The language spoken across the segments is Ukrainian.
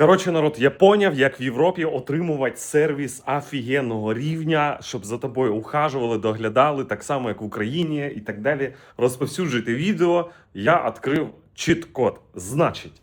Коротше, народ, я поняв, як в Європі отримувати сервіс офігенного рівня, щоб за тобою ухажували, доглядали, так само, як в Україні і так далі. Розповсюджуйте відео. Я відкрив чит-код. Значить,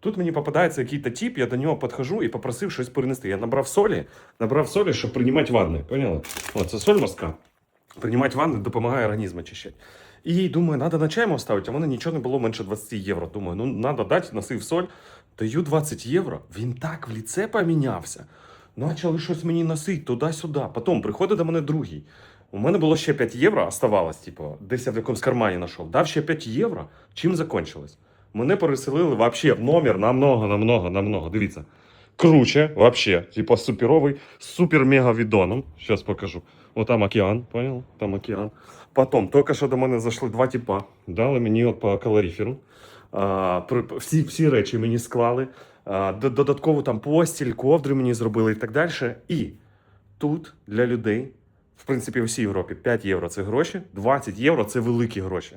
Тут мені попадається якийсь тип, я до нього підходжу і попросив щось перенести. Я набрав солі, набрав солі, щоб приймати ванни. Поняли? О, це соль морська. Приймати ванни допомагає організм очищати. І думаю, треба на чаймо ставити, а мене нічого не було менше 20 євро. Думаю, ну треба дати, носив соль. Даю 20 євро. Він так в ліце помінявся. Почали щось мені носити туди-сюди. Потім приходить до мене другий. У мене було ще 5 євро, оставалось, типу, десь я в якомусь кармані знайшов. Дав ще 5 євро. Чим закончилось? Мене переселили вообще в номер намного, намного, намного. Дивіться. Круче, вообще, типа суперовий, супер-мега відоном. Зараз покажу. О, там океан, понял? Там океан. Потім, тільки що до мене зайшли два типа, дали мені от по калоріферу. А, при- всі, всі речі мені склали. А, додатково там постіль, ковдри мені зробили і так далі. І тут для людей, в принципі, у всій Європі 5 євро це гроші, 20 євро це великі гроші.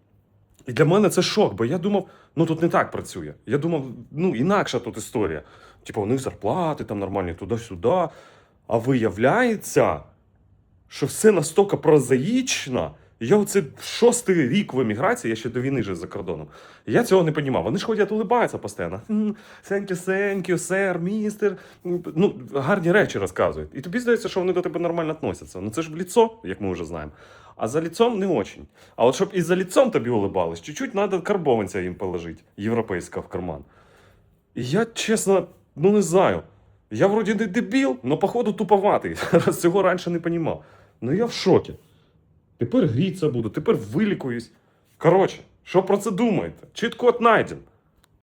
І для мене це шок, бо я думав, ну тут не так працює. Я думав, ну інакша тут історія. Типу, у них зарплати там нормальні туди-сюди. А виявляється, що все настільки прозаїчно. Я оце шостий рік в еміграції, я ще до війни жив за кордоном. Я цього не розумів. Вони ж ходять, улибаються постійно. Сенькю, сенькю, сер, містер. Ну, гарні речі розказують. І тобі здається, що вони до тебе нормально відносяться. Ну це ж в ліцо, як ми вже знаємо. А за лицом не очень. А от щоб і за лицом тобі улибались, чуть-чуть треба карбованця їм положити, європейського в карман. І я, чесно, ну не знаю. Я вроді не дебіл, але походу туповатий. Цього раніше не понімав. Ну я в шокі. Тепер гріться буду, тепер вилікуюсь. Коротше, що про це думаєте? Чітко от найден.